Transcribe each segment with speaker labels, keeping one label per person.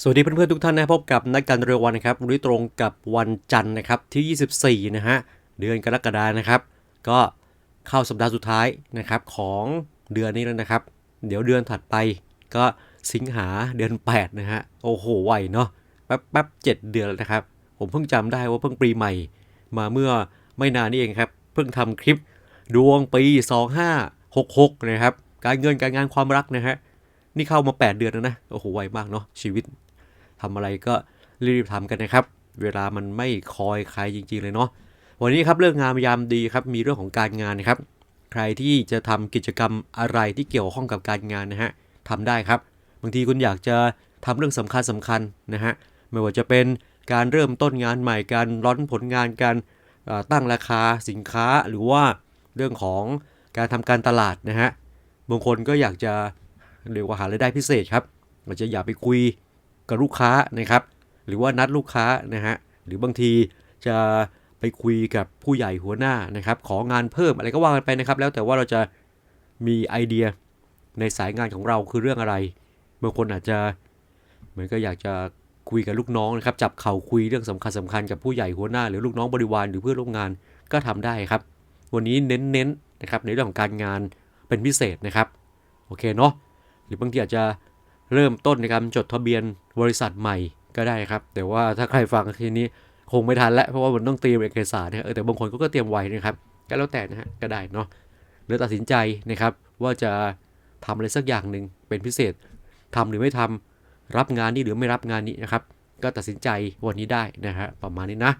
Speaker 1: สวัสดีเพื่อนๆทุกท่านนะพบกับนักการเรือวันนะครับวันนี้ตรงกับวันจันทร์นะครับที่ 24 นะฮะเดือนกรกฎานะครับ ก็เข้าสัปดาห์สุดท้ายนะครับของเดือนนี้แล้วนะครับ เดี๋ยวเดือนถัดไปก็สิงหาเดือน 8 นะฮะโอ้โหไวเนาะแป๊บแป๊บเจ็ดเดือนแล้วนะครับ ผมเพิ่งจำได้ว่าเพิ่งปีใหม่ มาเมื่อไม่นานนี้เองครับ เพิ่งทำคลิปดวงปี 2566 นะครับ การเงินการงานความรักนะฮะนี่เข้ามา 8 เดือนแล้วนะโอ้โหไวมากเนาะชีวิต ทำอะไรก็รีบๆทำกันนะครับ เวลามันไม่คอยใครจริง ๆ เลยเนาะวันนี้ครับเรื่องงานยามดีครับมีเรื่องของการงานนะครับ ใครที่จะทำกิจกรรมอะไรที่เกี่ยวข้องกับการงานนะฮะทำได้ครับ บางทีคุณอยากจะทำเรื่องสำคัญสำคัญนะฮะไม่ว่าจะเป็นการเริ่มต้นงานใหม่การร้อนผลงานการตั้งราคาสินค้าหรือว่าเรื่องของการทำการตลาดนะฮะบางคนก็อยากจะเรียกว่าหารายได้พิเศษครับอาจจะอยากไปคุย กับลูกค้านะครับ หรือว่านัดลูกค้านะฮะหรือบางทีจะไปคุยกับผู้ใหญ่หัวหน้านะครับ ของานเพิ่มอะไรก็ว่ากันไปนะครับ แล้วแต่ว่าเราจะมีไอเดียในสายงานของเราคือเรื่องอะไรบางคนอาจจะเหมือนก็อยากจะคุยกับลูกน้องนะครับ จับเข่าคุยเรื่องสำคัญสำคัญกับผู้ใหญ่หัวหน้า หรือลูกน้องบริวารหรือเพื่อนร่วมงานก็ทำได้ครับ วันนี้เน้นๆนะครับในเรื่องของการงานเป็นพิเศษนะครับ โอเคเนาะหรือบางทีอาจจะ เริ่มต้นในการจดทะเบียนบริษัทใหม่ก็ได้ครับ แต่ว่าถ้าใครฟังทีนี้คงไม่ทันแล้วเพราะว่ามันต้องเตรียมเอกสารนะเออแต่บางคนก็เตรียมไว้นะครับก็แล้วแต่นะฮะก็ได้เนาะหรือตัดสินใจนะครับ ว่าจะทำอะไรสักอย่างหนึ่งเป็นพิเศษทำหรือไม่ทำรับงานนี้หรือไม่รับงานนี้นะครับ ก็ตัดสินใจวันนี้ได้นะฮะประมาณนี้นะ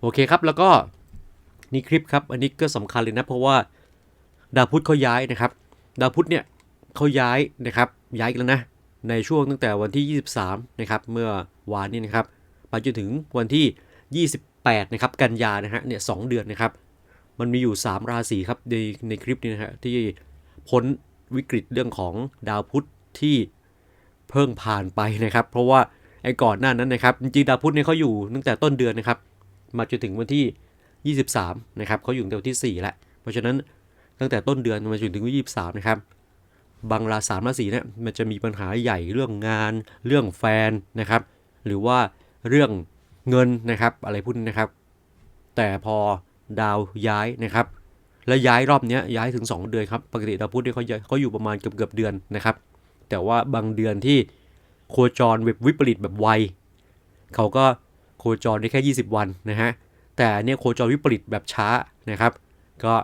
Speaker 1: โอเคครับแล้วก็นี่คลิปครับ อันนี้ก็สำคัญเลยนะ เพราะว่าดาวพุธเขาย้ายนะครับ ดาวพุธเนี่ยเขาย้ายนะครับย้ายอีกแล้วนะ ในช่วงตั้งแต่วันที่ 23 นะครับ เมื่อวานนี้นะครับไปจนถึงวันที่ 28 นะครับ กันยานะฮะ เนี่ยสเดือนนะครับ มันมีอยู่ 3 ราศีครับในในคลิปนี้นะฮะที่พ้นวิกฤตเรื่องของดาวพุธที่เพิ่งผ่านไปนะครับ เพราะว่าไอ้ก่อนหน้านั้นนะครับจริงดาวพุธเนี่ยเขาอยู่ตั้งแต่ต้นเดือนนะครับ มาจนถึงวันที่ 23 นะครับเขาอยู่ตั้งแต่วันที่ 4 แล้ว เพราะฉะนั้นตั้งแต่ต้นเดือนมาจนถึงวันที่23 นะครับ บางราสามราศีเนี่ยมันจะมีปัญหาใหญ่เรื่องงาน เรื่องแฟนนะครับ หรือว่าเรื่องเงินนะครับอะไรพวกนี้นะครับ แต่พอดาวย้ายนะครับ และย้ายรอบเนี้ยย้ายถึง 2 เดือนครับปกติดาวพุธเนี่ยเขาย้ายเขาอยู่ประมาณเกือบเกือบเดือนนะครับ แต่ว่าบางเดือนที่โคจรแบบวิปริตแบบไวเขาก็โคจรได้แค่ 20 วันนะฮะแต่เนี่ยโคจรวิปริตแบบช้านะครับ ก็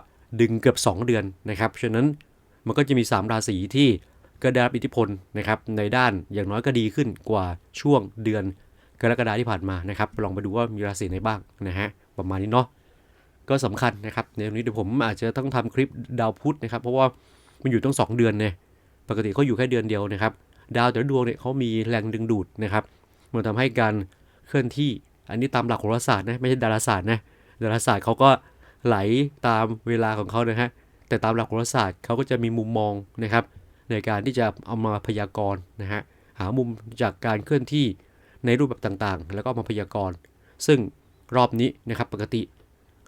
Speaker 1: ดึงเกือบ 2 เดือนนะครับฉะนั้น มันก็จะมี 3 ราศีที่ก็ได้รับอิทธิพลนะครับในด้านอย่างน้อยก็ดีขึ้นกว่าช่วงเดือนกรกฎาที่ผ่านมานะครับลองไปดูว่ามีราศีไหนบ้างนะฮะประมาณนี้เนาะก็สำคัญนะครับในวันนี้เดี๋ยวผมอาจจะต้องทำคลิปดาวพุธนะครับ เพราะว่ามันอยู่ต้อง2เดือนเนี่ยปกติเขาอยู่แค่เดือนเดียวนะครับ ดาวแต่ละดวงเนี่ยเขามีแรงดึงดูดนะครับมันทำให้การเคลื่อนที่อันนี้ตามหลักโหราศาสตร์นะไม่ใช่ดาราศาสตร์นะดาราศาสตร์เขาก็ไหลตามเวลาของเขานะฮะ แต่ตามหลักโหราศาสตร์เขาก็จะมีมุมมองนะครับ ในการที่จะเอามาพยากรณ์นะฮะหามุมจากการเคลื่อนที่ในรูปแบบต่างๆ แล้วก็มาพยากรณ์ ซึ่งรอบนี้นะครับปกติ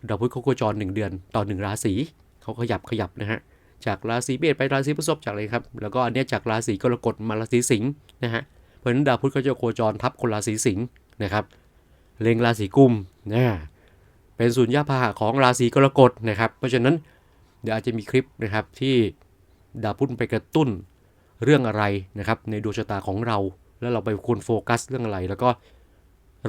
Speaker 1: ดาวพุธโคจร 1 เดือนต่อ 1 ราศีเขาขยับขยับนะฮะจากราศีเมษไปราศีพฤษภจากอะไรครับแล้วก็อันเนี้ยจากราศีกรกฎมาราศีสิงห์นะฮะเพราะฉะนั้นดาวพุธเขาจะโคจรทับคนราศีสิงห์นะครับเล็งราศีกุมนะเป็นสุญญาพาหะของราศีกรกฎนะครับ เพราะฉะนั้น เดี๋ยวอาจจะมีคลิปนะครับที่ดาวพุธไปกระตุ้นเรื่องอะไรนะครับ ในดวงชะตาของเรา แล้วเราไปควรโฟกัสเรื่องอะไร แล้วก็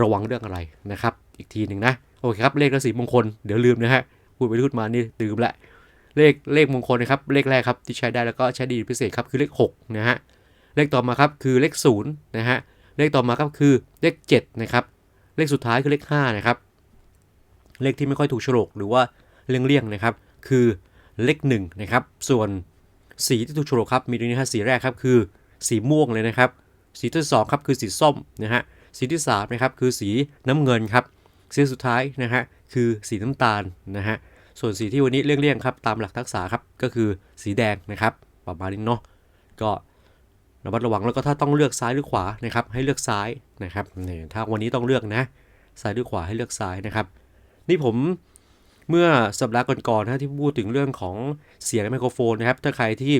Speaker 1: ระวังเรื่องอะไรนะครับ อีกทีหนึ่งนะโอเคครับเลขราศีมงคลเดี๋ยวลืมนะฮะพูดไปพูดมานี่ลืมละเลขเลขมงคลนะครับเลขแรกครับที่ใช้ได้แล้วก็ใช้ดีพิเศษครับคือเลข6นะฮะเลขต่อมาครับคือเลข0นะฮะเลขต่อมาครับคือเลข7นะครับเลขสุดท้ายคือเลข5นะครับเลขที่ไม่ค่อยถูกโฉลกหรือว่าเลี่ยงๆนะครับ คือ เลขหนึ่งนะครับ ส่วนสีที่ถูกโฉลกครับมีตรงนี้ฮะสีแรกครับคือสีม่วงเลยนะครับ สีที่สองครับคือสีส้มนะฮะสีที่สามนะครับคือสีน้ำเงินครับสีสุดท้ายนะฮะคือสีน้ำตาลนะฮะส่วนสีที่วันนี้เลี่ยงๆครับตามหลักทักษะครับก็คือสีแดงนะครับประมาณนี้เนาะก็ระมัดระวังแล้วก็ถ้าต้องเลือกซ้ายหรือขวานะครับ ให้เลือกซ้ายนะครับนี่ถ้าวันนี้ต้องเลือกนะซ้ายหรือขวาให้เลือกซ้ายนะครับ นี่ผม เมื่อสัปดาห์ก่อนๆนะที่พูดถึงเรื่องของเสียงไมโครโฟนนะครับ ถ้าใครที่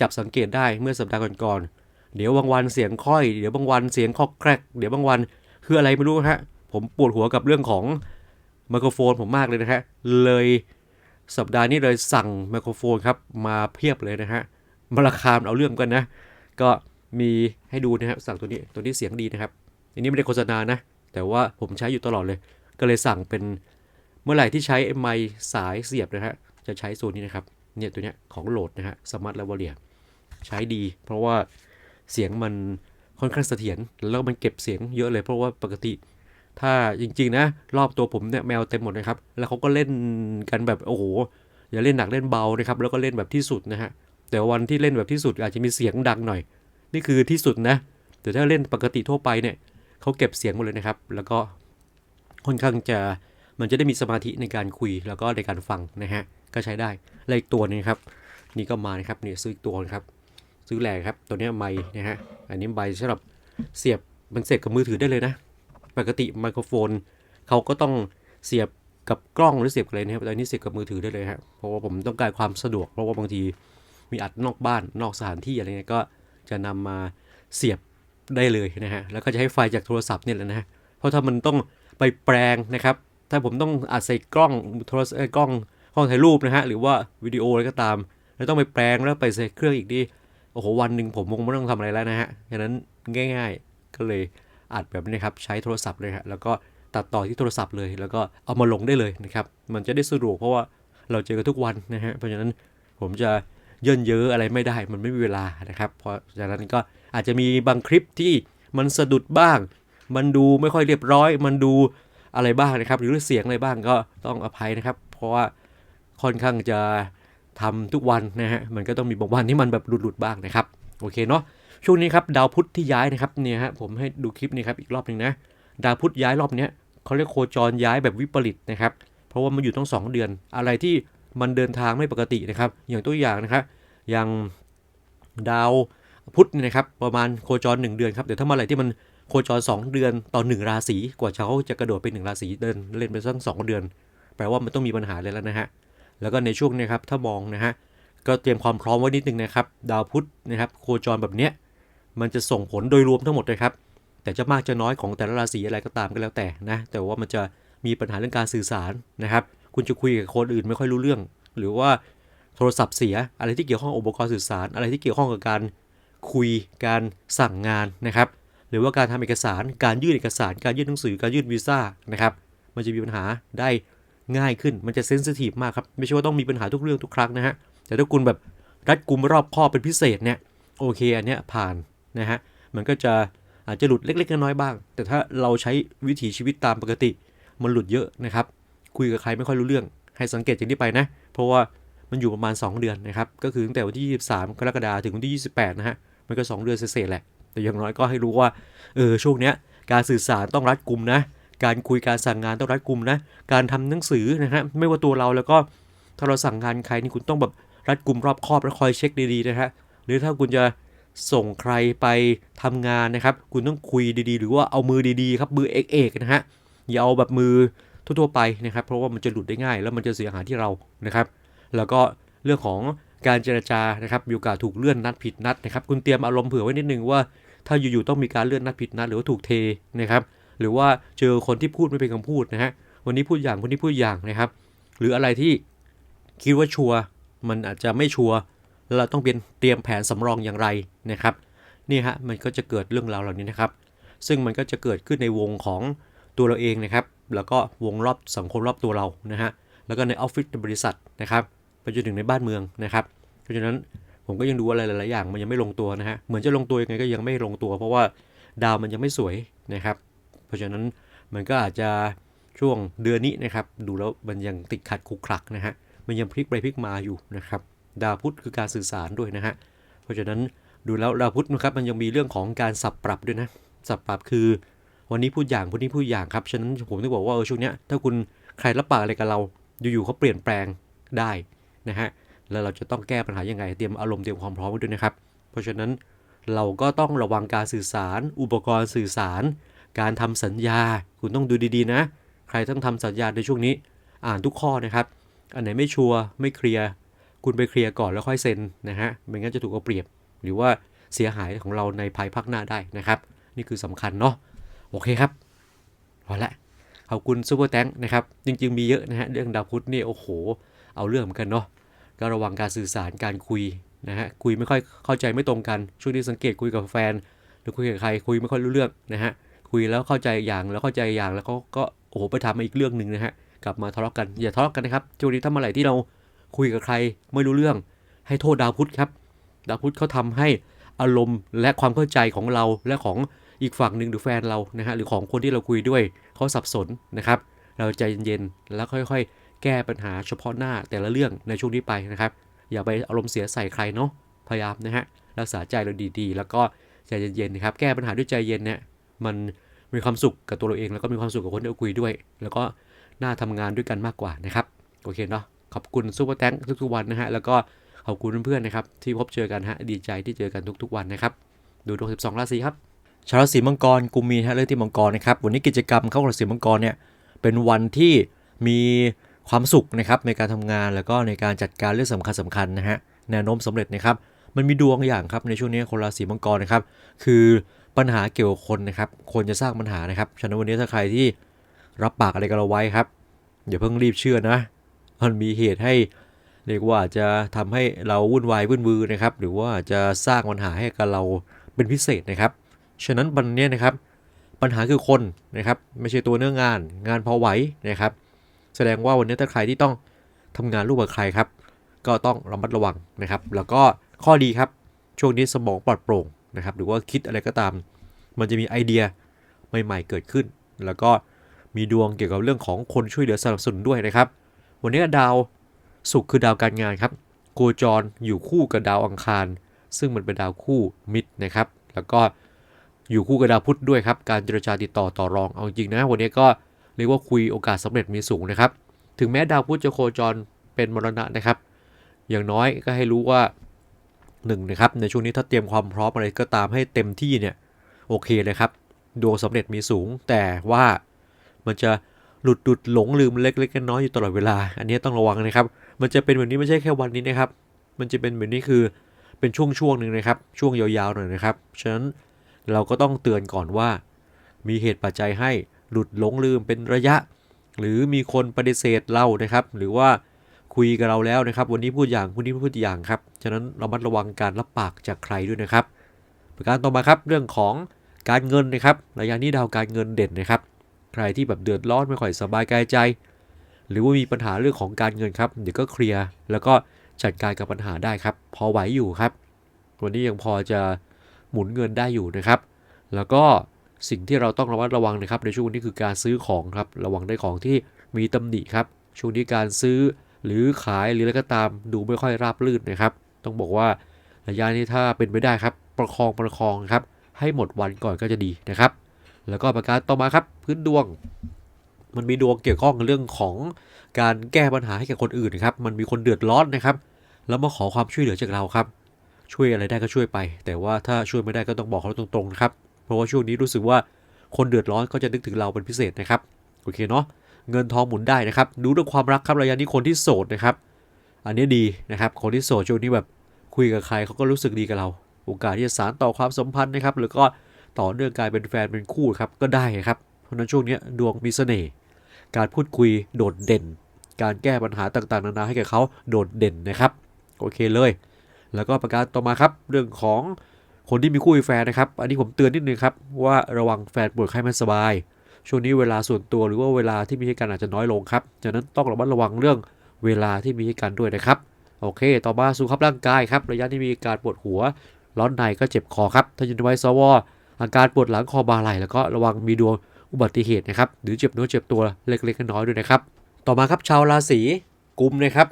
Speaker 1: จับสังเกตได้เมื่อสัปดาห์ก่อนๆเดี๋ยวบางวันเสียงค่อย เดี๋ยวบางวันเสียงคอกแครกเดี๋ยวบางวันคืออะไรไม่รู้ฮะผมปวดหัวกับเรื่องของไมโครโฟนผมมากเลยนะฮะเลยสัปดาห์นี้เลยสั่งไมโครโฟนครับมาเพียบเลยนะฮะมาราคามเอาเรื่องกันนะ ก็มีให้ดูนะครับสั่งตัวนี้ตัวนี้เสียงดีนะครับอันนี้ไม่ได้โฆษณานะ แต่ว่าผมใช้อยู่ตลอดเลย ก็เลยสั่งเป็น เมื่อไหร่ที่ใช้ไมสายเสียบนะฮะจะใช้โซนนี้นะครับเนี่ยตัวเนี้ยของโหลดนะฮะสมาร์ทลาวเลียใช้ดี เพราะว่าเสียงมันค่อนข้างเสถียรแล้วมันเก็บเสียงเยอะเลยเพราะว่าปกติ ถ้าจริงๆนะ รอบตัวผมเนี่ยแมวเต็มหมดนะครับ แล้วเขาก็เล่นกันแบบโอ้โหอย่าเล่นหนักเล่นเบานะครับแล้วก็เล่นแบบที่สุดนะฮะแต่วันที่เล่นแบบที่สุดอาจจะมีเสียงดังหน่อย นี่คือที่สุดนะแต่ถ้าเล่นปกติทั่วไปเนี่ยเขาเก็บเสียงหมดเลยนะครับ แล้วก็ค่อนข้างจะ มันจะได้มีสมาธิในการคุยแล้วก็ในการฟังนะฮะก็ใช้ได้และอีกตัวนึงครับ นี่ก็มานะครับนี่ซื้ออีกตัวนะครับ ซื้อแหลกครับ ตัวนี้ไม้นะฮะอันนี้ใบสำหรับเสียบมันเสียบกับมือถือได้เลยนะ ปกติไมโครโฟนเขาก็ต้องเสียบกับกล้องหรือเสียบอะไรนะครับแต่อันนี้เสียบกับมือถือได้เลยครับเพราะว่าผมต้องการความสะดวก เพราะว่าบางทีมีอัดนอกบ้านนอกสถานที่อะไรเงี้ยก็จะนำมาเสียบได้เลยนะฮะแล้วก็จะให้ไฟจากโทรศัพท์เนี่ยแหละนะฮะเพราะถ้ามันต้องไปแปลงนะครับ ถ้าผมต้องอัดใส่กล้องโทรศัพท์กล้องกล้องถ่ายรูปนะฮะหรือว่าวิดีโออะไรก็ตาม แล้วต้องไปแปลงแล้วไปใส่เครื่องอีกดิโอ้โหวันหนึ่งผมคงไม่ต้องทำอะไรแล้วนะฮะฉะนั้นง่าย ๆ ก็เลยอัดแบบนี้ครับใช้โทรศัพท์เลยฮะแล้วก็ตัดต่อที่โทรศัพท์เลย แล้วก็เอามาลงได้เลยนะครับ มันจะได้สะดวกเพราะว่าเราเจอกันทุกวันนะฮะเพราะฉะนั้นผมจะเยินเยอะอะไรไม่ได้ มันไม่มีเวลานะครับ เพราะฉะนั้นก็อาจจะมีบางคลิปที่มันสะดุดบ้าง มันดูไม่ค่อยเรียบร้อย มันดู อะไรบ้างนะครับ หรือเสียงอะไรบ้างก็ต้องอภัยนะครับ เพราะว่าค่อนข้างจะทำทุกวันนะฮะมันก็ต้องมีบางวันที่มันแบบหลุดๆบ้างนะครับโอเคเนาะช่วงนี้ครับดาวพุธที่ย้ายนะครับเนี่ยฮะผมให้ดูคลิปนี้ครับอีกรอบหนึ่งนะดาวพุธย้ายรอบเนี้ยเขาเรียกโคจรย้ายแบบวิปริตนะครับเพราะว่ามันอยู่ต้อง 2 เดือน อะไรที่มันเดินทางไม่ปกตินะครับ อย่างตัวอย่างนะครับอย่างดาวพุธนะครับประมาณโคจร 1 เดือนครับแต่ถ้ามื่อไรที่มัน โคจร 2 เดือนต่อ 1 ราศีกว่าเขาจะกระโดดไป 1 ราศีเดินเล่นไปสักสองเดือน แปลว่ามันต้องมีปัญหาเลยแล้วนะฮะ แล้วก็ในช่วงนี้ครับถ้ามองนะฮะก็เตรียมความพร้อมไว้นิดนึงนะครับ ดาวพุธนะครับโคจรแบบเนี้ยมันจะส่งผลโดยรวมทั้งหมดเลยครับแต่จะมากจะน้อยของแต่ละราศีอะไรก็ตามก็แล้วแต่นะแต่ว่ามันจะมีปัญหาเรื่องการสื่อสารนะครับคุณจะคุยกับคนอื่นไม่ค่อยรู้เรื่อง หรือว่าโทรศัพท์เสียอะไรที่เกี่ยวข้องอุปกรณ์สื่อสาร อะไรที่เกี่ยวข้องกับการคุยการสั่งงานนะครับ หรือว่าการทำเอกสาร การยื่นเอกสาร การยื่นหนังสือ การยื่นวีซ่านะครับ มันจะมีปัญหาได้ง่ายขึ้น มันจะเซนซิทีฟมากครับ ไม่ใช่ว่าต้องมีปัญหาทุกเรื่องทุกครั้งนะฮะ แต่ถ้าคุณแบบรัดกุมรอบคอบเป็นพิเศษเนี่ย โอเคอันเนี้ยผ่านนะฮะ มันก็จะอาจจะหลุดเล็กๆน้อยๆบ้าง แต่ถ้าเราใช้วิถีชีวิตตามปกติ มันหลุดเยอะนะครับ คุยกับใครไม่ค่อยรู้เรื่อง ให้สังเกตอย่างนี้ไปนะ เพราะว่ามันอยู่ประมาณ 2 เดือนนะครับ ก็คือตั้งแต่วันที่ 23 กรกฎาคมถึงวันที่ 28 นะฮะ มันก็ 2 เดือนเศษแหละ แต่อย่างน้อยก็ให้รู้ว่าเออช่วงเนี้ยการสื่อสารต้องรัดกุมนะ การคุยการสั่งงานต้องรัดกุมนะ การทำหนังสือนะฮะไม่ว่าตัวเราแล้วก็ถ้าเราสั่งงานใครนี่คุณต้องแบบรัดกุมรอบคอบและคอยเช็คดีๆนะฮะหรือถ้าคุณจะส่งใครไปทำงานนะครับ คุณต้องคุยดีๆ หรือว่าเอามือดีๆครับมือเอกๆนะฮะอย่าเอาแบบมือทั่วๆไปนะครับ เพราะว่ามันจะหลุดได้ง่าย แล้วมันจะเสียหายที่เรานะครับ แล้วก็เรื่องของ การเจรจานะครับมีโอกาสถูกเลื่อนนัดผิดนัดนะครับคุณเตรียมอารมณ์เผื่อไว้นิดนึงว่า ถ้าอยู่ๆต้องมีการเลื่อนนัดผิดนัด หรือว่าถูกเทนะครับหรือว่าเจอคนที่พูดไม่เป็นคำพูดนะฮะวันนี้พูดอย่างวันนี้พูดอย่างนะครับ หรืออะไรที่คิดว่าชัวร์มันอาจจะไม่ชัวร์เราต้องเป็นเตรียมแผนสำรองอย่างไรนะครับนี่ฮะมันก็จะเกิดเรื่องราวเหล่านี้นะครับ ซึ่งมันก็จะเกิดขึ้นในวงของตัวเราเองนะครับ แล้วก็วงรอบสังคมรอบตัวเรานะฮะแล้วก็ในออฟฟิศบริษัทนะครับ ไปจนถึงในบ้านเมืองนะครับ เพราะฉะนั้นผมก็ยังดูอะไรหลายๆอย่างมันยังไม่ลงตัวนะฮะเหมือนจะลงตัวยังไงก็ยังไม่ลงตัว เพราะว่าดาวมันยังไม่สวยนะครับ เพราะฉะนั้นมันก็อาจจะช่วงเดือนนี้นะครับ ดูแล้วมันยังติดขัดขรุกขลักนะฮะมันยังพลิกไปพลิกมาอยู่นะครับ ดาวพุธคือการสื่อสารด้วยนะฮะเพราะฉะนั้นดูแล้วดาวพุธนะครับมันยังมีเรื่องของการสับปรับด้วยนะสับปรับคือวันนี้พูดอย่างวันนี้พูดอย่างครับฉะนั้นผมต้องบอกว่าเออช่วงเนี้ยถ้าคุณใครรับปากอะไรกับเราอยู่ๆเขาเปลี่ยนแปลงได้ นะฮะแล้วเราจะต้องแก้ปัญหายังไงเตรียมอารมณ์เตรียมความพร้อมไว้ด้วยนะครับ เพราะฉะนั้นเราก็ต้องระวังการสื่อสาร อุปกรณ์สื่อสาร การทำสัญญา คุณต้องดูดีๆนะ ใครต้องทำสัญญาในช่วงนี้ อ่านทุกข้อนะครับ อันไหนไม่ชัวร์ไม่เคลียร์คุณไปเคลียร์ก่อนแล้วค่อยเซ็นนะฮะไม่งั้นจะถูกเอาเปรียบ หรือว่าเสียหายของเราในภายภาคหน้าได้นะครับ นี่คือสำคัญเนาะโอเคครับพอละขอบคุณซูเปอร์แตงนะครับจริง ๆ มีเยอะนะฮะเรื่องดาวพุธนี่โอ้โห เอาเรื่องเหมือนกันเนาะก็ระวังการสื่อสารการคุยนะฮะคุยไม่ค่อยเข้าใจไม่ตรงกันช่วงนี้สังเกตคุยกับแฟน หรือคุยกับใครคุยไม่ค่อยรู้เรื่องนะฮะคุยแล้วเข้าใจอย่างแล้วเข้าใจอย่างแล้วเขาก็โอ้โหไปทำมาอีกเรื่องหนึ่งนะฮะกลับมาทะเลาะกันอย่าทะเลาะกันนะครับช่วงนี้ถ้าเมื่อไหร่ที่เราคุยกับใครไม่รู้เรื่อง ให้โทษดาวพุธครับ ดาวพุธเขาทำให้อารมณ์และความเข้าใจของเราและของอีกฝั่งหนึ่งหรือแฟนเรานะฮะหรือของคนที่เราคุยด้วยเขาสับสนนะครับ เราใจเย็นๆแล้วค่อยๆ แก้ปัญหาเฉพาะหน้าแต่ละเรื่องในช่วงนี้ไปนะครับ อย่าไปอารมณ์เสียใส่ใครเนาะพยายามนะฮะรักษาใจเราดีๆ แล้วก็ใจเย็นๆนะครับแก้ปัญหาด้วยใจเย็นเนี่ยมันมีความสุขกับตัวเราเอง แล้วก็มีความสุขกับคนที่เราคุยด้วย แล้วก็น่าทำงานด้วยกันมากกว่านะครับโอเคเนาะขอบคุณซูเปอร์แตงทุกๆวันนะฮะแล้วก็ขอบคุณเพื่อนๆนะครับที่พบเจอกันฮะดีใจที่เจอกันทุกๆวันนะครับดูดวง12 ราศีครับชาวราศีมังกรกุมมีนฮะเรื่องที่มังกรนะครับวันนี้กิจกรรมเข้าราศีมังกรเนี่ยเป็นวันที่มี ความสุขนะครับในการทำงานแล้วก็ในการจัดการเรื่องสำคัญสำคัญนะฮะแนวโน้มสำเร็จนะครับมันมีดวงอย่างครับในช่วงนี้คนราศีมังกรนะครับคือปัญหาเกี่ยวกับคนนะครับคนจะสร้างปัญหานะครับฉะนั้นวันนี้ถ้าใครที่รับปากอะไรกับเราไว้ครับอย่าเพิ่งรีบเชื่อนะ มันมีเหตุให้เรียกว่าจะทำให้เราวุ่นวายวุ่นวือนะครับ หรือว่าจะสร้างปัญหาให้กับเราเป็นพิเศษนะครับ ฉะนั้นวันนี้นะครับ ปัญหาคือคนนะครับ ไม่ใช่ตัวเนื้องาน งานพอไหวนะครับ แสดงว่าวันนี้ถ้าใครที่ต้องทำงานร่วมกับใครครับ ก็ต้องระมัดระวังนะครับ แล้วก็ข้อดีครับ ช่วงนี้สมองปลอดโปร่งนะครับ หรือว่าคิดอะไรก็ตาม มันจะมีไอเดียใหม่ ๆ เกิดขึ้น แล้วก็มีดวงเกี่ยวกับเรื่องของคนช่วยเหลือสนับสนุนด้วยนะครับ วันนี้ดาวศุกร์คือดาวการงานครับโคจรอยู่คู่กับดาวอังคาร ซึ่งมันเป็นดาวคู่มิตรนะครับ แล้วก็อยู่คู่กับดาวพุธด้วยครับ การเจรจาติดต่อต่อรอง เอาจริงนะ วันนี้ก็ เรียกว่าคุยโอกาสสำเร็จมีสูงนะครับ ถึงแม้ดาวพุธจะโคจรเป็นมรณะนะครับ อย่างน้อยก็ให้รู้ว่าหนึ่งนะครับในช่วงนี้ถ้าเตรียมความพร้อมอะไรก็ตามให้เต็มที่เนี่ยโอเคเลยครับดวงสำเร็จมีสูง แต่ว่ามันจะหลุดดุดหลงลืมเล็กๆน้อยๆอยู่ตลอดเวลา อันนี้ต้องระวังนะครับ มันจะเป็นแบบนี้ไม่ใช่แค่วันนี้นะครับ มันจะเป็นแบบนี้คือเป็นช่วงๆหนึ่งนะครับ ช่วงยาวๆหน่อยนะครับ ฉะนั้นเราก็ต้องเตือนก่อนว่า มีเหตุปัจจัยให้ หลุดหลงลืมเป็นระยะ หรือมีคนปฏิเสธเรานะครับ หรือว่าคุยกับเราแล้วนะครับ วันนี้พูดอย่างวันนี้พูดอย่างครับ ฉะนั้นเรามัดระวังการรับปากจากใครด้วยนะครับ ประการต่อมาครับเรื่องของการเงินนะครับระยะนี้ดาวการเงินเด่นนะครับ ใครที่แบบเดือดร้อนไม่ค่อยสบายกายใจ หรือว่ามีปัญหาเรื่องของการเงินครับเดี๋ยวก็เคลียร์แล้วก็จัดการกับปัญหาได้ครับ พอไหวอยู่ครับ วันนี้ยังพอจะหมุนเงินได้อยู่นะครับ แล้วก็ สิ่งที่เราต้องระมัดระวังนะครับ ในช่วงนี้คือการซื้อของครับระวังได้ของที่มีตำหนิครับช่วงนี้การซื้อหรือขายหรืออะไรก็ตามดูไม่ค่อยราบรื่นนะครับ ต้องบอกว่าระยะนี้ถ้าเป็นไปได้ครับ ประคองประคองครับให้หมดวันก่อนก็จะดีนะครับ แล้วก็ประการต่อมาครับ พื้นดวง มันมีดวงเกี่ยวข้องกับเรื่องของการแก้ปัญหาให้กับคนอื่นนะครับ มันมีคนเดือดร้อนนะครับ แล้วมาขอความช่วยเหลือจากเราครับ ช่วยอะไรได้ก็ช่วยไป แต่ว่าถ้าช่วยไม่ได้ก็ต้องบอกเขาตรงๆนะครับ ราะว่าช่วงนี้รู้สึกว่าคนเดือดร้อนก็จะนึกถึงเราเป็นพิเศษนะครับโอเคเนาะเงินทองหมุนได้นะครับดูเรื่องความรักครับระยะนี้คนที่โสดนะครับ อันนี้ดีนะครับ คนที่โสดช่วงนี้แบบคุยกับใครเขาก็รู้สึกดีกับเรา โอกาสที่จะสานต่อความสัมพันธ์นะครับ หรือก็ต่อเนื่องกลายเป็นแฟนเป็นคู่ครับก็ได้ครับ เพราะฉะนั้นช่วงนี้ดวงมีเสน่ห์การพูดคุยโดดเด่น การแก้ปัญหาต่างๆ นานาให้กับเขาโดดเด่นนะครับ โอเคเลย แล้วก็ประการต่อมาครับเรื่องของ คนที่มีคู่มีแฟนนะครับ อันนี้ผมเตือนนิดนึงครับว่าระวังแฟนป่วยไข้ไม่สบาย ช่วงนี้เวลาส่วนตัวหรือว่าเวลาที่มีให้กันอาจจะน้อยลงครับฉะนั้นต้องระมัดระวังเรื่องเวลาที่มีให้กันด้วยนะครับ โอเค ต่อมาสุขภาพร่างกายครับ ระยะที่มีอาการปวดหัว ร้อนในก็เจ็บคอครับ ถ้าอยู่ในวัยสวอาการปวดหลังคอบาไหล่แล้วก็ระวังมีดวงอุบัติเหตุนะครับ หรือเจ็บเนื้อเจ็บตัวเล็กๆน้อยๆด้วยนะครับ ต่อมาครับชาวราศีกุมนะครับ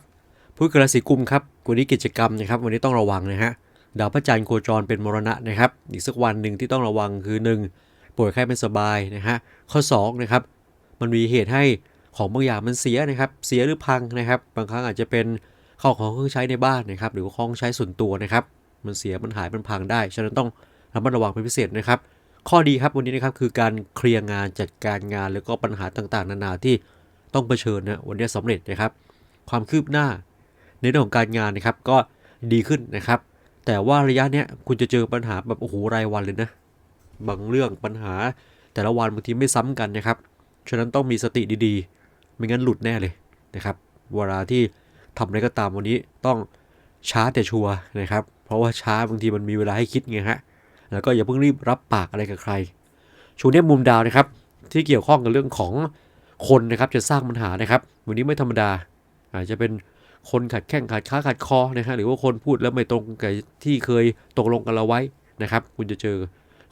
Speaker 1: ผู้เกิดราศีกุมครับวันนี้กิจกรรมนะครับ วันนี้ต้องระวังนะฮะ ดาวพระจันทร์โคจรเป็นมรณะนะครับ อีกสักวันหนึ่งที่ต้องระวังคือ 1. ป่วยไข้ไม่สบายนะฮะข้อ2นะครับมันมีเหตุให้ของบางอย่างมันเสียนะครับเสียหรือพังนะครับ บางครั้งอาจจะเป็นข้าวของเครื่องใช้ในบ้านนะครับหรือของใช้ส่วนตัวนะครับ มันเสียมันหายมันพังได้ฉะนั้นต้องระมัดระวังเป็นพิเศษนะครับ ข้อดีครับวันนี้นะครับคือการเคลียร์งานจัดการงาน แล้วก็ปัญหาต่างๆ นานาที่ต้องเผชิญนะวันนี้สำเร็จนะครับ ความคืบหน้าในเรื่องของการงานนะครับก็ดีขึ้นนะครับ แต่ว่าระยะเนี้ยคุณจะเจอปัญหาแบบโอ้โหรายวันเลยนะ บางเรื่องปัญหา แต่ละวันบางทีไม่ซ้ำกันนะครับ ฉะนั้นต้องมีสติดีๆ ไม่งั้นหลุดแน่เลยนะครับ เวลาที่ทำอะไรก็ตามวันนี้ต้องช้าแต่ชัวร์นะครับ เพราะว่าช้าบางทีมันมีเวลาให้คิดไงฮะ แล้วก็อย่าเพิ่งรีบรับปากอะไรกับใครช่วงนี้มุมดาวนะครับ ที่เกี่ยวข้องกับเรื่องของคนนะครับจะสร้างปัญหานะครับ วันนี้ไม่ธรรมดาอาจจะเป็น คนขัดแข้งขัดขาขัดคอนะฮะหรือว่าคนพูดแล้วไม่ตรงกับที่เคยตกลงกันเราไว้นะครับ คุณจะเจอ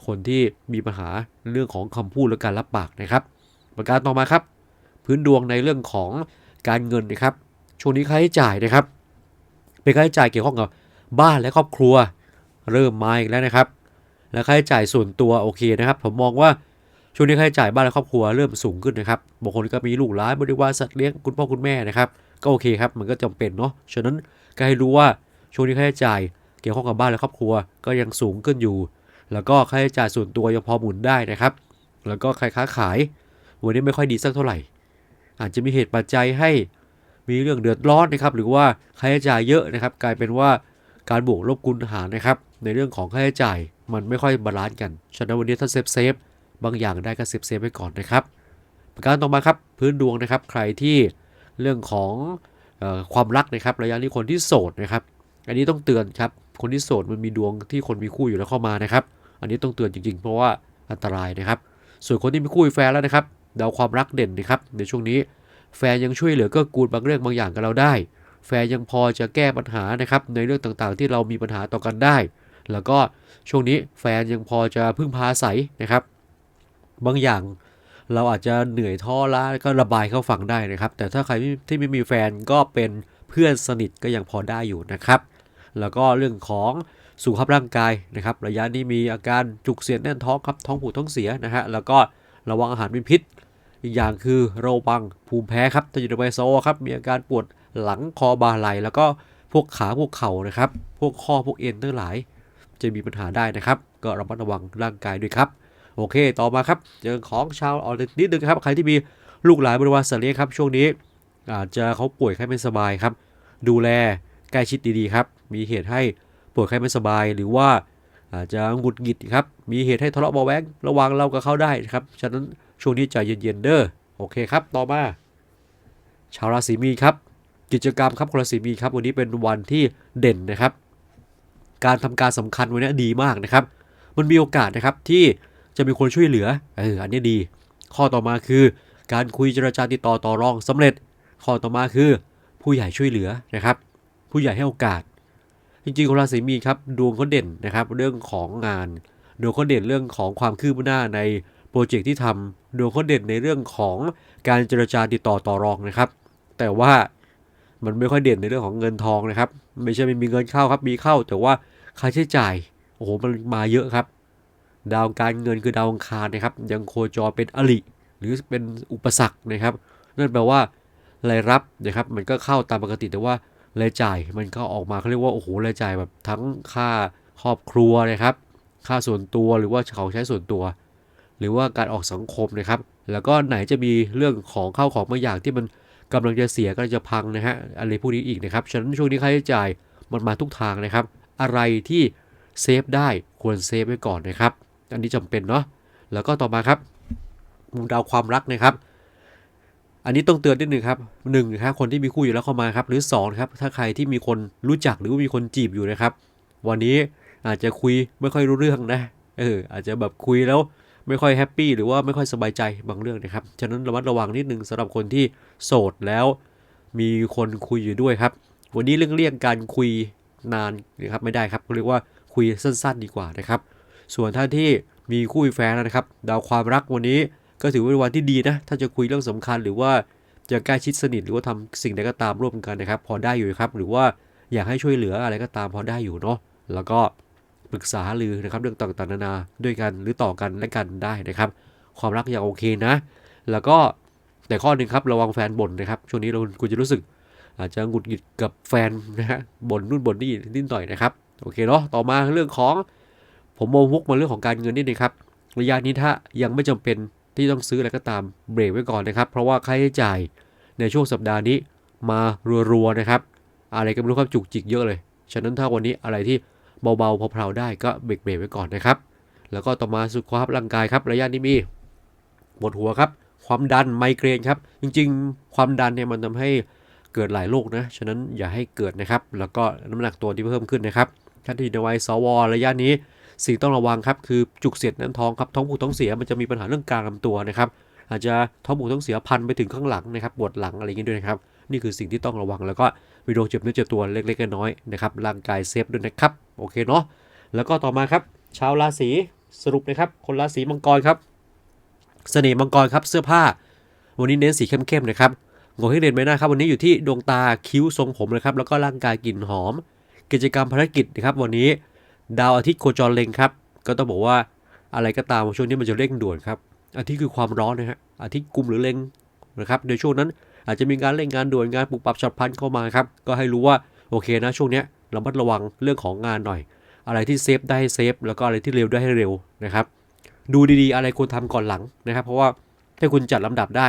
Speaker 1: คนที่มีปัญหาเรื่องของคำพูดและการรับปากนะครับ ประการต่อมาครับ พื้นดวงในเรื่องของการเงินนะครับ ช่วงนี้ค่าใช้จ่ายนะครับ เป็นค่าใช้จ่ายเกี่ยวข้องกับบ้านและครอบครัว เริ่มมาอีกแล้วนะครับ และค่าใช้จ่ายส่วนตัวโอเคนะครับ ผมมองว่าช่วงนี้ค่าใช้จ่ายบ้านและครอบครัวเริ่มสูงขึ้นนะครับบางคนก็มีลูกหลานบริวารสัตว์เลี้ยงคุณพ่อคุณแม่นะครับ ก็โอเคครับมันก็จำเป็นเนาะฉะนั้นก็ให้รู้ว่าช่วงนี้ค่าใช้จ่ายเกี่ยวข้องกับบ้านและครอบครัวก็ยังสูงขึ้นอยู่ แล้วก็ค่าใช้จ่ายส่วนตัวยังพอหมุนได้นะครับ แล้วก็ใครค้าขาย วันนี้ไม่ค่อยดีสักเท่าไหร่ อาจจะมีเหตุปัจจัยให้มีเรื่องเดือดร้อนนะครับ หรือว่าค่าใช้จ่ายเยอะนะครับ กลายเป็นว่าการบวกลบคูณหารนะครับ ในเรื่องของค่าใช้จ่ายมันไม่ค่อยบาลานซ์กันฉะนั้นวันนี้ถ้าเซฟเซฟบางอย่างได้ก็เซฟเซฟไว้ก่อนนะครับประการต่อมาครับพื้นดวงนะครับ ใครที่ เรื่องของออความรักนะครับ ระยะนี้คนที่โสดนะครับ อันนี้ต้องเตือนครับ คนที่โสดมันมีดวงที่คนมีคู่อยู่แล้วเข้ามานะครับ อันนี้ต้องเตือนจริงๆ เพราะว่าอันตรายนะครับ ส่วนคนที่มีคู่มีแฟนแล้วนะครับดาวความรักเด่นนะครับ ในช่วงนี้แฟนยังช่วยเหลือเก็กูลบางเรื่องบางอย่างกับเราได้ แฟนยังพอจะแก้ปัญหานะครับ ในเรื่องต่างๆ ที่เรามีปัญหาต่อกันได้ แล้วก็ช่วงนี้แฟนยังพอจะพึ่งพาอาศัยนะครับ บางอย่าง เราอาจจะเหนื่อยท้อล้าก็ระบายเข้าฟังได้นะครับ แต่ถ้าใครที่ไม่มีแฟนก็เป็นเพื่อนสนิทก็ยังพอได้อยู่นะครับ แล้วก็เรื่องของสุขภาพร่างกายนะครับ ระยะนี้มีอาการจุกเสียดแน่นท้องครับท้องผูกท้องเสียนะฮะแล้วก็ระวังอาหารเป็นพิษ อีกอย่างคือระวังภูมิแพ้ครับถ้าอยู่ในไบโซครับมีอาการปวดหลังคอบ่าไหลแล้วก็พวกขาพวกเข่านะครับ พวกข้อพวกเอ็นทั้งหลาย จะมีปัญหาได้นะครับ ก็ระมัดระวังร่างกายด้วยครับ โอเค ต่อมาครับเจอของชาวออนนิดนึงครับ ใครที่มีลูกหลานบริวารสัตว์เลี้ยงครับ ช่วงนี้อาจจะเขาป่วยไข้ไม่สบายครับ ดูแลใกล้ชิดดีๆครับ มีเหตุให้ป่วยไข้ไม่สบายหรือว่าอาจจะหงุดหงิดครับ มีเหตุให้ทะเลาะเบาะแว้งระวังเรากับเขาได้นะครับ ฉะนั้นช่วงนี้ใจเย็นๆเด้อ โอเคครับ ต่อมา ชาวราศีมีครับ กิจกรรมครับคนราศีมีครับวันนี้เป็นวันที่เด่นนะครับ การทำการสำคัญวันนี้ดีมากนะครับ มันมีโอกาสนะครับที่ จะมีคนช่วยเหลือเอออันนี้ดี ข้อต่อมาคือ การคุยเจรจาติดต่อต่อรองสำเร็จ ข้อต่อมาคือ ผู้ใหญ่ช่วยเหลือนะครับ ผู้ใหญ่ให้โอกาส จริงๆคนราศีมีนครับดวงเขาเด่นนะครับ เรื่องของงานดวงเขาเด่นเรื่องของความคืบหน้าในโปรเจกต์ที่ทำดวงเขาเด่นในเรื่องของการเจรจาติดต่อต่อรองนะครับ แต่ว่ามันไม่ค่อยเด่นในเรื่องของเงินทองนะครับ ไม่ใช่ไม่มีเงินเข้าครับมีเข้า แต่ว่าค่าใช้จ่ายโอ้โหมันมาเยอะครับ ดาวการเงินคือดาวอังคารนะครับ ยังโคจรเป็นอลิหรือเป็นอุปสรรคนะครับ นั่นแปลว่ารายรับนะครับ มันก็เข้าตามปกติแต่ว่ารายจ่ายมันก็ออกมาเขาเรียกว่าโอ้โหรายจ่ายแบบทั้งค่าครอบครัวนะครับ ค่าส่วนตัวหรือว่าของใช้ส่วนตัว หรือว่าการออกสังคมนะครับ แล้วก็ไหนจะมีเรื่องของเข้าของบางอย่างที่มันกำลังจะเสียกำลังจะพังนะฮะอะไรพวกนี้อีกนะครับฉะนั้นช่วงนี้ค่าใช้จ่ายมันมาทุกทางนะครับ อะไรที่เซฟได้ควรเซฟไว้ก่อนนะครับ อันนี้จำเป็นเนาะแล้วก็ต่อมาครับมุมดาวความรักนะครับ อันนี้ต้องเตือนนิดหนึ่งครับหนึ่งนะครับคนที่มีคู่อยู่แล้วเข้ามาครับ หรือสองครับถ้าใครที่มีคนรู้จักหรือว่ามีคนจีบอยู่นะครับ วันนี้อาจจะคุยไม่ค่อยรู้เรื่องนะเอออาจจะแบบคุยแล้วไม่ค่อยแฮปปี้หรือว่าไม่ค่อยสบายใจบางเรื่องนะครับ ฉะนั้นระมัดระวังนิดนึงสำหรับคนที่โสดแล้ว มีคนคุยอยู่ด้วยครับ วันนี้เรื่องเลี่ยงการคุยนานนะครับไม่ได้ครับเรียกว่าคุยสั้น ๆ ดีกว่านะครับ ส่วนท่านที่มีคู่แฟนนะครับ ดาวความรักวันนี้ก็ถือว่าเป็นวันที่ดีนะ ถ้าจะคุยเรื่องสำคัญหรือว่าจะใกล้ชิดสนิทหรือว่าทำสิ่งใดก็ตามร่วมกันนะครับ พอได้อยู่ครับ หรือว่าอยากให้ช่วยเหลืออะไรก็ตามพอได้อยู่เนาะ แล้วก็ปรึกษาหรือนะครับเรื่องต่างๆนานาด้วยกันหรือต่อกันและกันได้นะครับ ความรักยังโอเคนะ แล้วก็แต่ข้อหนึ่งครับระวังแฟนบ่นนะครับช่วงนี้เราคุณจะรู้สึก อาจจะหงุดหงิดกับแฟนนะฮะบ่นนู่นบ่นนี่นิดหน่อยนะครับโอเคเนาะต่อมาเรื่องของ ผมมองวกมาเรื่องของการเงินนิดนึงครับ ระยะนี้ถ้ายังไม่จำเป็นที่ต้องซื้ออะไรก็ตามเบรกไว้ก่อนนะครับ เพราะว่าค่าใช้จ่ายในช่วงสัปดาห์นี้มารัวๆนะครับ อะไรก็ไม่รู้ครับจุกจิกเยอะเลย ฉะนั้นถ้าวันนี้อะไรที่เบาๆเพลาๆได้ก็เบรกๆไว้ก่อนนะครับ แล้วก็ต่อมาสุขภาพร่างกายครับ ระยะนี้มีปวดหัวครับ ความดันไมเกรนครับ จริงๆ ความดันเนี่ยมันทำให้เกิดหลายโรคนะ ฉะนั้นอย่าให้เกิดนะครับ แล้วก็น้ำหนักตัวที่เพิ่มขึ้นนะครับท่านที่อยู่ในวัยสวระยะนี้ สิ่งต้องระวังครับคือจุกเสียดแน่นท้องครับท้องผูกท้องเสียมันจะมีปัญหาเรื่องกลางลำตัวนะครับอาจจะท้องผูกท้องเสียพันไปถึงข้างหลังนะครับปวดหลังอะไรอย่างนี้ด้วยนะครับนี่คือสิ่งที่ต้องระวังแล้วก็มีโรคเจ็บเนื้อเจ็บตัวเล็กๆน้อยๆนะครับร่างกายเซฟด้วยนะครับโอเคเนาะแล้วก็ต่อมาครับชาวราศีสรุปนะครับคนราศีมังกรครับเสน่ห์มังกรครับเสื้อผ้า วันนี้เน้นสีเข้มๆนะครับงงให้เด่นใบหน้าครับวันนี้อยู่ที่ดวงตาคิ้วทรงผมนะครับแล้วก็ร่างกายกลิ่นหอม กิจกรรมภารกิจนะครับวันนี้ ดาวอาทิตย์โคจรเล็งครับ ก็ต้องบอกว่าอะไรก็ตามช่วงนี้มันจะเร่งด่วนครับอาทิตย์คือความร้อนนะฮะอาทิตย์กุมหรือเล็งนะครับในช่วงนั้นอาจจะมีการเร่งงานด่วนงานปรับปรับฉับพลันเข้ามาครับก็ให้รู้ว่าโอเคนะช่วงนี้ยระมัดระวังเรื่องของงานหน่อย อะไรที่เซฟได้ให้เซฟแล้วก็อะไรที่เร็วได้ให้เร็วนะครับ ดูดีๆ อะไรควรทำก่อนหลังนะครับ เพราะว่าถ้าคุณจัดลำดับได้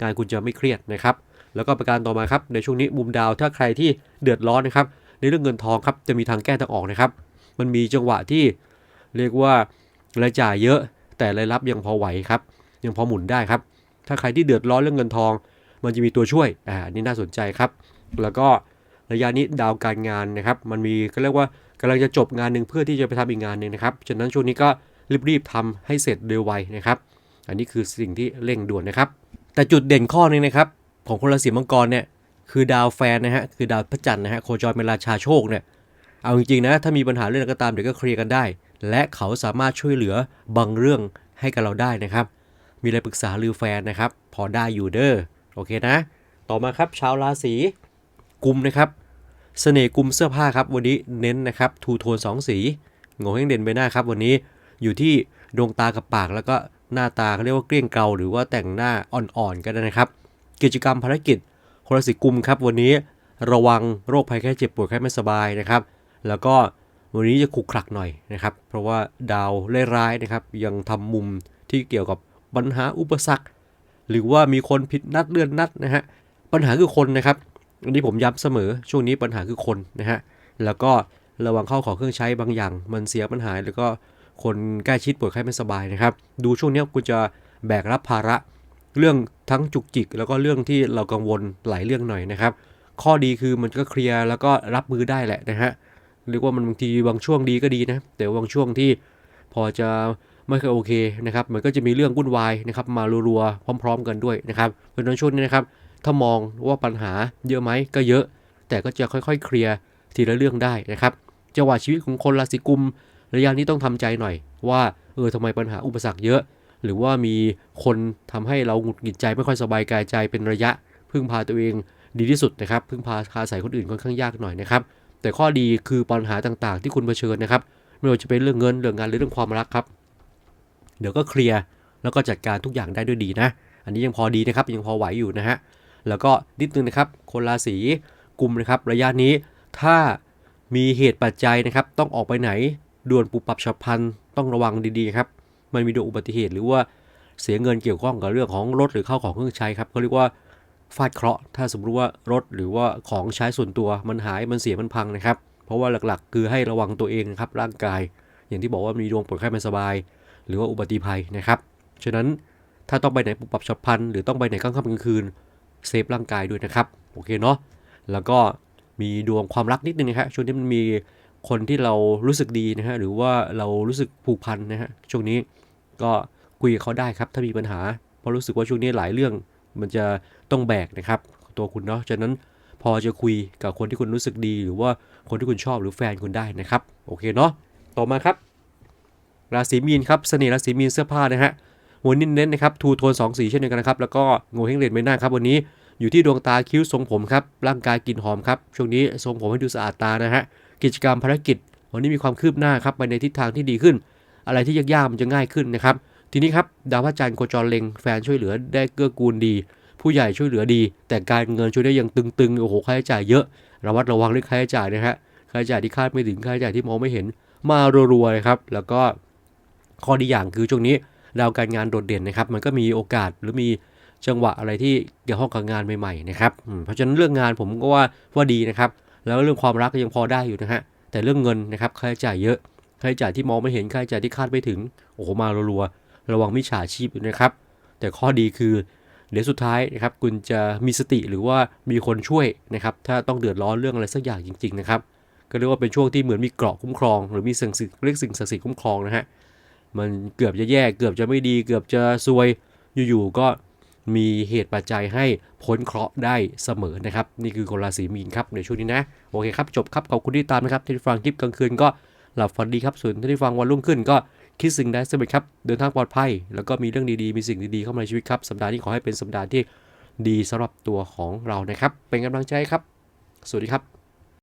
Speaker 1: งานคุณจะไม่เครียดนะครับ แล้วก็ประการต่อมาครับในช่วงนี้มุมดาวถ้าใครที่เดือดร้อนนะครับ ในเรื่องเงินทองครับจะมีทางแก้ทางออกนะครับ มันมีจังหวะที่เรียกว่ารายจ่ายเยอะ แต่รายรับยังพอไหวครับ ยังพอหมุนได้ครับ ถ้าใครที่เดือดร้อนเรื่องเงินทอง มันจะมีตัวช่วยอ่านี่น่าสนใจครับ แล้วก็ระยะนี้ดาวการงานนะครับ มันมีก็เรียกว่ากำลังจะจบงานหนึ่งเพื่อที่จะไปทำอีกงานหนึ่งนะครับฉะนั้นช่วงนี้ก็รีบๆทำให้เสร็จโดยไวนะครับ อันนี้คือสิ่งที่เร่งด่วนนะครับ แต่จุดเด่นข้อนึงนะครับ ของคนราศีมังกรเนี่ยคือดาวแฟนนะฮะคือดาวพระจันทร์นะฮะโคจรเป็นราชาโชคเนี่ย เอาจริงๆนะ ถ้ามีปัญหาเรื่องอะไรก็ตามเดี๋ยวก็เคลียร์กันได้ และเขาสามารถช่วยเหลือบางเรื่องให้กับเราได้นะครับ มีอะไรปรึกษาลือแฟนนะครับ พอได้อยู่เด้อโอเคนะ ต่อมาครับชาวราศีกุมนะครับเสน่ห์กุมเสื้อผ้าครับวันนี้เน้นนะครับทูโทนสองสีโงเฮงเด่นใบหน้าครับ วันนี้อยู่ที่ดวงตากับปากแล้วก็หน้าตาเขาเรียกว่าเกลี้ยงเกลาหรือว่าแต่งหน้าอ่อนๆก็ได้นะครับ กิจกรรมภารกิจคนราศีกุมครับวันนี้ระวังโรคภัยแค่เจ็บป่วยแค่ไม่สบายนะครับ แล้วก็วันนี้จะขุกขลักหน่อยนะครับ เพราะว่าดาวร้ายๆนะครับ ยังทำมุมที่เกี่ยวกับปัญหาอุปสรรค หรือว่ามีคนผิดนัดเลื่อนนัดนะฮะปัญหาคือคนนะครับอันนี้ผมย้ำเสมอช่วงนี้ปัญหาคือคนนะฮะแล้วก็ระวังเข้าของเครื่องใช้บางอย่าง มันเสียปัญหาแล้วก็คนใกล้ชิดป่วยไข้ไม่สบายนะครับ ดูช่วงนี้คุณจะแบกรับภาระเรื่องทั้งจุกจิก แล้วก็เรื่องที่เรากังวลหลายเรื่องหน่อยนะครับ ข้อดีคือมันก็เคลียร์แล้วก็รับมือได้แหละนะฮะ เรียกว่ามันบางทีบางช่วงดีก็ดีนะ แต่บางช่วงที่พอจะไม่ค่อยโอเคนะครับ มันก็จะมีเรื่องวุ่นวายนะครับ มารัวๆพร้อม ๆ กันด้วยนะครับเพราะฉะนั้นช่วงนี้นะครับ ถ้ามองว่าปัญหาเยอะไหมก็เยอะ แต่ก็จะค่อยๆ เคลียร์ทีละเรื่องได้นะครับจังหวะชีวิตของคนราศีกุมระยะนี้ต้องทำใจหน่อย ว่าเออทำไมปัญหาอุปสรรคเยอะ หรือว่ามีคนทำให้เราหงุดหงิดใจไม่ค่อยสบายกายใจเป็นระยะ พึ่งพาตัวเองดีที่สุดนะครับ พึ่งพาอาศัยคนอื่นค่อนข้างยากหน่อยนะครับ แต่ข้อดีคือปัญหาต่างๆ ที่คุณเผชิญนะครับ ไม่ว่าจะเป็นเรื่องเงินเรื่องงานหรือเรื่องความรักครับ เดี๋ยวก็เคลียร์แล้วก็จัดการทุกอย่างได้ด้วยดีนะ อันนี้ยังพอดีนะครับยังพอไหวอยู่นะฮะแล้วก็นิดนึงนะครับ คนราศีกุมนะครับ ระยะนี้ถ้ามีเหตุปัจจัยนะครับ ต้องออกไปไหนด่วนปุบปับฉับพลันต้องระวังดีๆครับ มันมีโดยอุบัติเหตุหรือว่าเสียเงินเกี่ยวข้องกับเรื่องของรถหรือเข้าของเครื่องใช้ครับเขาเรียกว่า ฟาดเคราะห์ถ้าสมมติว่ารถหรือว่าของใช้ส่วนตัวมันหายมันเสียมันพังนะครับ เพราะว่าหลักๆ คือให้ระวังตัวเองนะครับร่างกาย อย่างที่บอกว่ามีดวงปวดไข้ไม่สบาย หรือว่าอุบัติภัยนะครับฉะนั้นถ้าต้องไปไหนปุบปับฉับพลันหรือต้องไปไหนกลางค่ำกลางคืนเซฟร่างกายด้วยนะครับโอเคเนาะแล้วก็มีดวงความรักนิดนึงนะครับช่วงนี้มันมีคนที่เรารู้สึกดีนะฮะหรือว่าเรารู้สึกผูกพันนะฮะช่วงนี้ก็คุยกับเขาได้ครับถ้ามีปัญหาเพราะรู้สึกว่าช่วงนี้หลายเรื่อง มันจะต้องแบกนะครับ ตัวคุณเนาะฉะนั้นพอจะคุยกับคนที่คุณรู้สึกดี หรือว่าคนที่คุณชอบหรือแฟนคุณได้นะครับ โอเคเนาะต่อมาครับ ราศีมีนครับเสน่ห์ราศีมีนเสื้อผ้านะฮะวันนี้เน้นนะครับทูโทน2สีเช่นเดียวกันนะครับแล้วก็โงเฮงเลนไม่น่าครับวันนี้อยู่ที่ดวงตาคิ้วทรงผมครับร่างกายกลิ่นหอมครับช่วงนี้ทรงผมให้ดูสะอาดตานะฮะกิจกรรมภารกิจ วันนี้มีความคืบหน้าครับไปในทิศทางที่ดีขึ้น อะไรที่ยากๆมันจะง่ายขึ้นนะครับ ทีนี้ครับดาวพระจันทร์โคจรเล็งแฟนช่วยเหลือได้เกื้อกูลดี ผู้ใหญ่ช่วยเหลือดี แต่การเงินช่วยได้ยังตึงๆโอ้โหค่าใช้จ่ายเยอะ ระวัดระวังเรื่องค่าใช้จ่ายนะฮะค่าใช้จ่ายที่คาดไม่ถึงค่าใช้จ่ายที่มองไม่เห็นมารัวๆเลยครับแล้วก็ข้อดีอย่างคือช่วงนี้ดาวการงานโดดเด่นนะครับ มันก็มีโอกาสหรือมีจังหวะอะไรที่เกี่ยวข้องกับงานใหม่ๆนะครับเพราะฉะนั้นเรื่องงานผมก็ว่าว่าดีนะครับ แล้วเรื่องความรักก็ยังพอได้อยู่นะฮะแต่เรื่องเงินนะครับค่าใช้จ่ายเยอะค่าใช้จ่ายที่มองไม่เห็นค่าใช้จ่ายที่คาดไม่ถึงโอ้โหมารัวๆ ระวังมิจฉาชีพนะครับ แต่ข้อดีคือเดี๋ยวสุดท้ายนะครับคุณจะมีสติหรือว่ามีคนช่วยนะครับถ้าต้องเดือดร้อนเรื่องอะไรสักอย่างจริง ๆ นะครับ ก็เรียกว่าเป็นช่วงที่เหมือนมีเกราะคุ้มครอง หรือมีสิ่งศักดิ์เรียกสิ่งศักดิ์สิทธิ์คุ้มครองนะฮะมันเกือบจะแย่เกือบจะไม่ดี เกือบจะซวยอยู่ๆก็มีเหตุปัจจัยให้พ้นเคราะห์ได้เสมอนะครับ นี่คือคนราศีมีนครับในช่วงนี้นะ โอเคครับ จบครับ ขอบคุณที่ตามนะครับที่ฟังคลิปกลางคืนก็หลับฝันดีครับส่วนที่ฟังวันรุ่งขึ้นก็ คิดสิ่งใดสำเร็จครับ เดินทางปลอดภัย แล้วก็มีเรื่องดีๆ มีสิ่งดีๆเข้ามาในชีวิตครับ สัปดาห์นี้ขอให้เป็นสัปดาห์ที่ดีสำหรับตัวของเรานะครับ เป็นกำลังใจครับ สวัสดีครับ